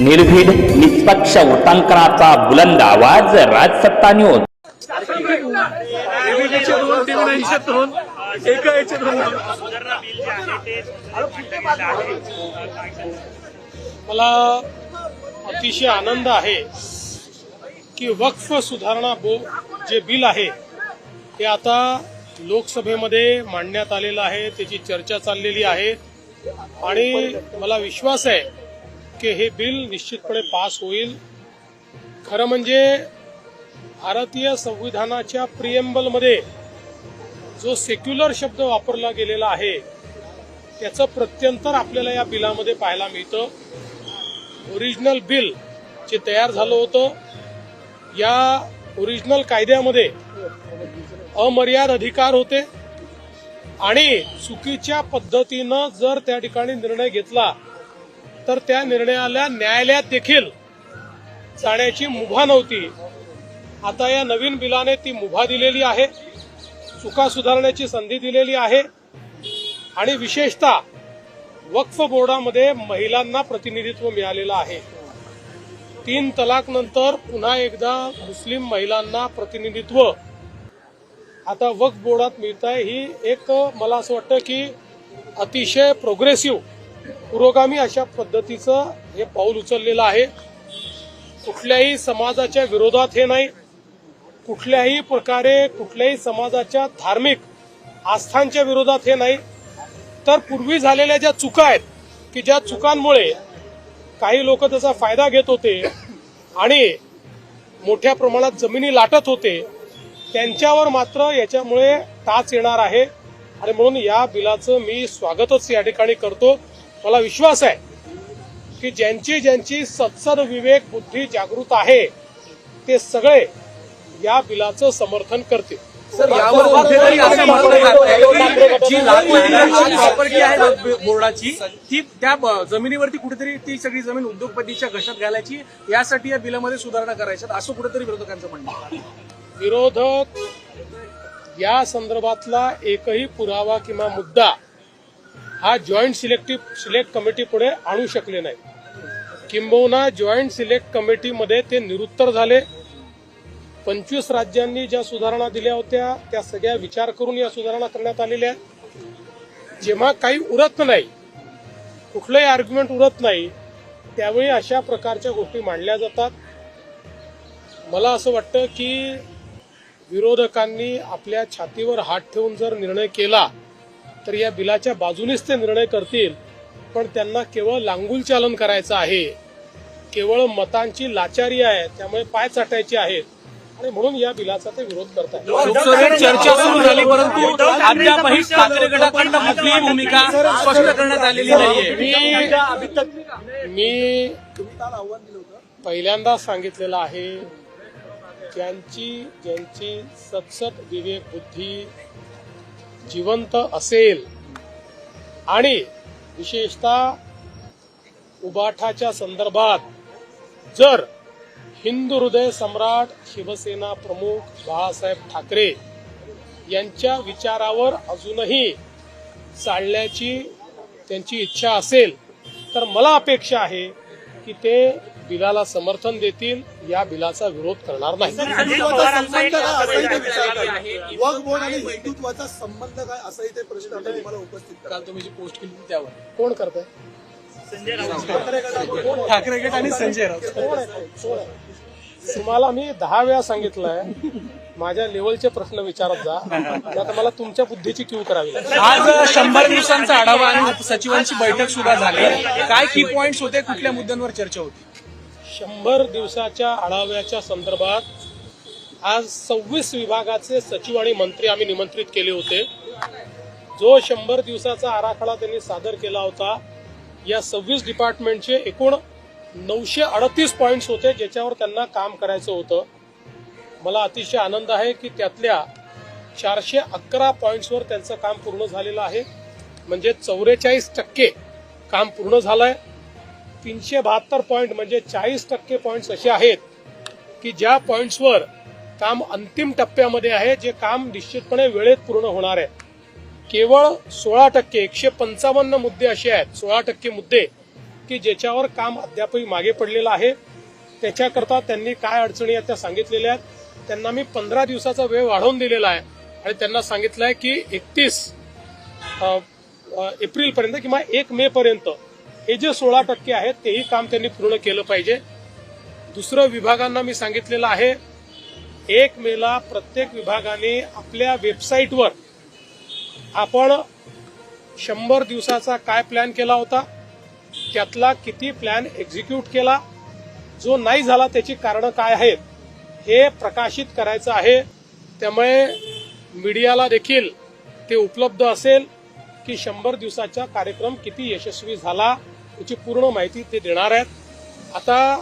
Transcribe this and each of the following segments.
निर्भीड निष्पक्ष वृत्तांकनाचा बुलंद आवाज राजसत्ता न्यूज मला अतिशय आनंद आहे की वक्फ सुधारणा बो जे बिल आहे ते आता लोकसभेमध्ये मांडण्यात आलेलं आहे त्याची चर्चा चाललेली आहे. आणि मला विश्वास आहे की हे बिल निश्चितपणे पास होईल. खरं म्हणजे भारतीय संविधानाच्या प्रिएम्बलमध्ये जो सेक्युलर शब्द वापरला गेलेला आहे त्याचं प्रत्यंतर आपल्याला या बिलामध्ये पाहायला मिळतं. ओरिजिनल बिल जे तयार झालं होतं या ओरिजिनल कायद्यामध्ये अमर्याद अधिकार होते. आणि चुकीच्या पद्धतीनं जर त्या ठिकाणी निर्णय घेतला तर त्या निर्णयाला न्यायालयात देखील जाण्याची मुभा नव्हती. आता या नवीन बिलाने ती मुभा दिलेली आहे चुका सुधारण्याची संधी दिलेली आहे आणि विशेषतः वक्फ बोर्डामध्ये महिलांना प्रतिनिधित्व मिळालेलं आहे. तीन तलाक नंतर पुन्हा एकदा मुस्लिम महिलांना प्रतिनिधित्व. आता वक्फ बोर्डात मिळत आहे ही एक मला असं वाटतं की अतिशय प्रोग्रेसिव्ह पुरोगामी अशा पद्धतीचं हे पाऊल उचललेलं आहे. कुठल्याही समाजाच्या विरोधात हे नाही. कुठल्याही प्रकारे कुठल्याही समाजाच्या धार्मिक आस्थांच्या विरोधात हे नाही. तर पूर्वी झालेल्या ज्या चुका आहेत की ज्या चुकांमुळे काही लोक त्याचा फायदा घेत होते आणि मोठ्या प्रमाणात जमिनी लाटत होते त्यांच्यावर मात्र याच्यामुळे टाच येणार आहे. आणि म्हणून या बिलाचं मी स्वागतच या ठिकाणी करतो. मला विश्वास आहे की ज्यांची ज्यांची सत्सद विवेक बुद्धी जागृत आहे ते सगळे या बिलाचं समर्थन करतील. प्रॉपर्टी आहे बोर्डाची ती त्या जमिनीवरती कुठेतरी ती सगळी जमीन उद्योगपतीच्या घशात घालायची यासाठी या बिलामध्ये सुधारणा करायच्यात असं कुठेतरी विरोधकांचं म्हणणं. विरोधक या संदर्भातला एकही पुरावा किंवा मुद्दा हा जॉईंट सिलेक्टिव्ह सिलेक्ट कमिटी पुढे आणू शकले नाही. किंबहुना जॉईंट सिलेक्ट कमिटीमध्ये ते निरुत्तर झाले. पंचवीस राज्यांनी ज्या सुधारणा दिल्या होत्या त्या सगळ्या विचार करून या सुधारणा करण्यात आलेल्या आहेत. जेव्हा काही उरत नाही कुठलंही आर्ग्युमेंट उरत नाही त्यावेळी अशा प्रकारच्या गोष्टी मांडल्या जातात. मला असं वाटतं की विरोधकांनी आपल्या छातीवर हात ठेवून जर निर्णय केला तर या बिलाच्या बाजूनेच ते निर्णय करतील. पण त्यांना केवळ लांगुल चालन करायचं आहे. केवळ मतांची लाचारी आहे त्यामुळे पाय चाटायचे आहेत. आणि म्हणून या बिलाचा ते विरोध करतात लोकसभेत चर्चा सुरू झाली परंतु अद्यापही ठाकरे गटाकडनं कुठलीही भूमिका स्पष्ट करण्यात आलेली नाहीये. मी मी पहिल्यांदा सांगितलेलं आहे ज्यांची ज्यांची सतसत विवेक बुद्धी जिवंत असेल. आणि विशेषतः उबाठाच्या संदर्भात जर हिंदू हृदय सम्राट शिवसेना प्रमुख बाळासाहेब ठाकरे यांच्या विचारावर अजूनही चालण्याची त्यांची इच्छा असेल तर मला अपेक्षा आहे की ते बिलाला समर्थन देतील या बिलाचा विरोध करणार नाही. हिंदुत्वाचा संबंध काय? असाही ते विचारतात वक्फ बोर्ड आणि हिंदुत्वाचा संबंध काय? असाही ते प्रश्न आता तुम्हाला उपस्थित करा काल तुम्ही जी पोस्ट केली त्यावर. कोण करत ठाकरे गट आणि संजय राऊत. कोण आहे? तुम्हाला मी दहा वेळा सांगितलंय माझ्या लेवलचे प्रश्न विचारत जा. आता मला तुमच्या बुद्धीची क्यू करावी आज शंभर दिवसांचा आढावा आणि सचिवांची बैठक सुद्धा झाली. काय की पॉइंट्स होते कुठल्या मुद्द्यांवर चर्चा होती? शंभर दिवसाच्या आढाव्याच्या संदर्भात आज सव्वीस विभागाचे सचिव आणि मंत्री आम्ही निमंत्रित केले होते. जो शंभर दिवसाचा आराखडा त्यांनी सादर केला होता या सव्वीस डिपार्टमेंटचे एकूण नऊशे अडतीस पॉईंट्स होते ज्याच्यावर त्यांना काम करायचं होतं. मला अतिशय आनंद आहे की त्यातल्या चारशे अकरा पॉईंट्सवर त्यांचं काम पूर्ण झालेलं आहे. म्हणजे चौवेचाळीस टक्के काम पूर्ण झालंय. तीनशे बहात्तर पॉईंट म्हणजे चाळीस टक्के पॉईंट्स असे आहेत की ज्या पॉईंट्सवर काम अंतिम टप्प्यामध्ये आहे जे काम निश्चितपणे वेळेत पूर्ण होणार आहे. केवळ सोळा टक्के एकशे पंचावन्न मुद्दे असे आहेत सोळा टक्के मुद्दे. की ज्याच्यावर काम अद्यापही मागे पडलेलं आहे त्याच्याकरता त्यांनी काय अडचणी आहेत त्या सांगितलेल्या आहेत. त्यांना मी पंधरा दिवसाचा वेळ वाढवून दिलेला आहे आणि त्यांना सांगितलं आहे की एकतीस एप्रिलपर्यंत किंवा एक मे पर्यंत हे जे सोळा टक्के आहेत तेही काम त्यांनी पूर्ण केलं पाहिजे. दुसरं विभागांना मी सांगितलेलं आहे एक मेला प्रत्येक विभागाने आपल्या वेबसाईटवर आपण शंभर दिवसाचा काय प्लॅन केला होता? त्यातला किती प्लॅन एक्झिक्यूट केला जो नाही झाला त्याची कारणं काय आहेत हे प्रकाशित करायचं आहे. त्यामुळे मीडियाला देखील ते उपलब्ध असेल की शंभर दिवसाचा कार्यक्रम किती यशस्वी झाला याची पूर्ण माहिती ते देणार आहेत. आता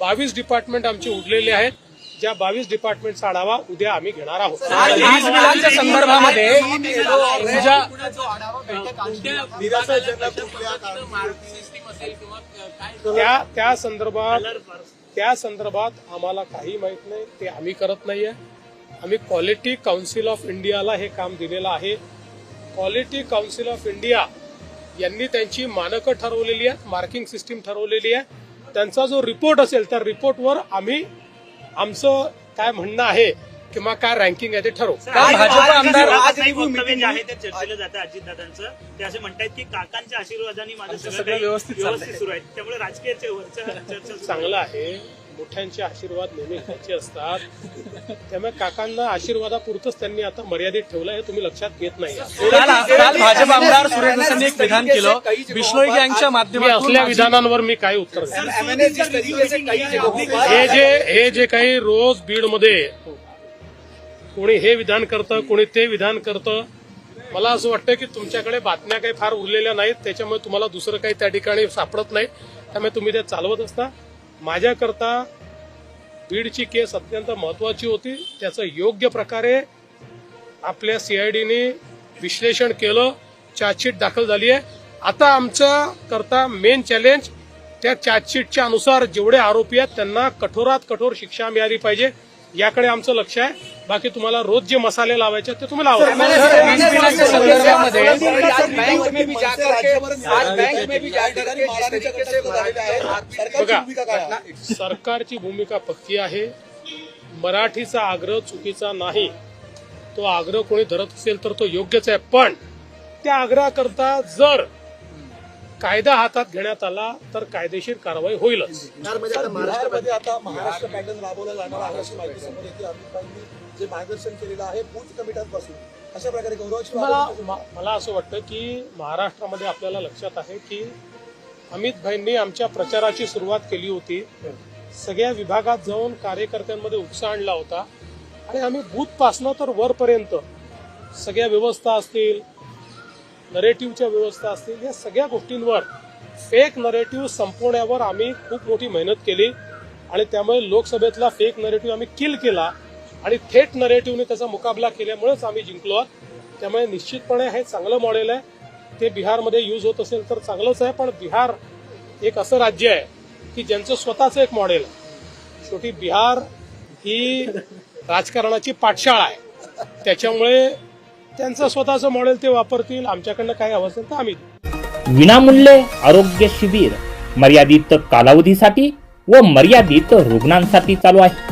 बावीस डिपार्टमेंट आमचे उरलेले आहेत. ज्या बावीस डिपार्टमेंटचा आढावा उद्या आम्ही घेणार आहोत. वीज बिलांच्या संदर्भामध्ये त्या त्या संदर्भात त्या संदर्भात आम्हाला काही माहीत नाही. ते आम्ही करत नाहीये. आम्ही क्वालिटी काउन्सिल ऑफ इंडियाला हे काम दिलेलं आहे. क्वालिटी काउन्सिल ऑफ इंडिया यांनी त्यांची मानकं ठरवलेली आहेत मार्किंग सिस्टीम ठरवलेली आहे. त्यांचा जो रिपोर्ट असेल त्या रिपोर्टवर आम्ही आमचं काय म्हणणं आहे किंवा काय रँकिंग आहे ते ठरवू. भाजप आमदार आज काही वक्तव्य जे आहे ते चर्चेलं जातं अजितदादांचं. ते असे म्हणतात की काकांच्या आशीर्वादाने माझं आमचं सगळं सगळं काही व्यवस्थित सुरू आहे. त्यामुळे राजकीय चर्चा. चांगलं आहे. मोठ्यांचे आशीर्वाद नेहमी घ्यायचे असतात. त्यामुळे काकांना आशीर्वादापुरतच त्यांनी आता मर्यादित ठेवलं हे तुम्ही लक्षात घेत नाही. काल भाजप आमदार सुरेश दसांनी एक विधान केलं. बिश्नोई गँगच्या मी माध्यमातून असल्या विधानांवर मी काय उत्तर देईन? हे जे हे जे काही रोज बीडमध्ये कोणी हे विधान करतं कोणी ते विधान करतं. मला असं वाटतं की तुमच्याकडे बातम्या काही फार उरलेल्या नाहीत त्याच्यामुळे तुम्हाला दुसरं काही त्या ठिकाणी सापडत नाही. त्यामुळे तुम्ही ते चालवत असता. माझ्याकरता बीडची केस अत्यंत महत्वाची होती. त्याचं योग्य प्रकारे आपल्या सीआयडीने विश्लेषण केलं. चार्जशीट दाखल झाली आहे. आता आमचं करता मेन चॅलेंज त्या चार्जशीटच्या अनुसार जेवढे आरोपी आहेत त्यांना कठोरात कठोर शिक्षा मिळाली पाहिजे. याकडे आमचं लक्ष आहे. बाकी तुम्हाला रोज जे मसाले लावायचे आहेत ते तुम्ही लावा. बघा सरकारची भूमिका पक्की आहे. मराठीचा आग्रह चुकीचा नाही. तो आग्रह कोणी धरत असेल तर तो योग्यच आहे. पण त्या आग्रहाकरता जर कायदा हातात घेण्यात आला तर कायदेशीर कारवाई होईलच. जे मार्गदर्शन केलेलं आहे बूथ कमिट्यांपासून अशा प्रकारे गौरवाची मला मला असं वाटतं की महाराष्ट्रामध्ये आपल्याला लक्षात आहे की अमित भाईंनी आमच्या प्रचाराची सुरुवात केली होती. सगळ्या विभागात जाऊन कार्यकर्त्यांमध्ये उत्साह आणला होता. आणि आम्ही बूथपासनं तर वरपर्यंत सगळ्या व्यवस्था असतील नरेटिव्हच्या व्यवस्था असतील या सगळ्या गोष्टींवर फेक नरेटिव्ह संपवण्यावर आम्ही खूप मोठी मेहनत केली. आणि त्यामुळे लोकसभेतला फेक नरेटिव्ह आम्ही किल केला. आणि थेट नरेटिव्हने त्याचा मुकाबला केल्यामुळेच आम्ही जिंकलो आहोत. त्यामुळे निश्चितपणे हे चांगलं मॉडेल आहे. ते बिहारमध्ये यूज होत असेल तर चांगलंच आहे पण बिहार एक असं राज्य आहे की ज्यांचं स्वतःचं एक मॉडेल आहे. शेवटी बिहार ही राजकारणाची पाठशाळा आहे. त्याच्यामुळे त्यांचं स्वतःचं मॉडेल ते वापरतील आमच्याकडनं काही हवं असेल तर आम्ही विनामूल्य आरोग्य शिबिर मर्यादित कालावधीसाठी व मर्यादित रुग्णांसाठी चालू आहे.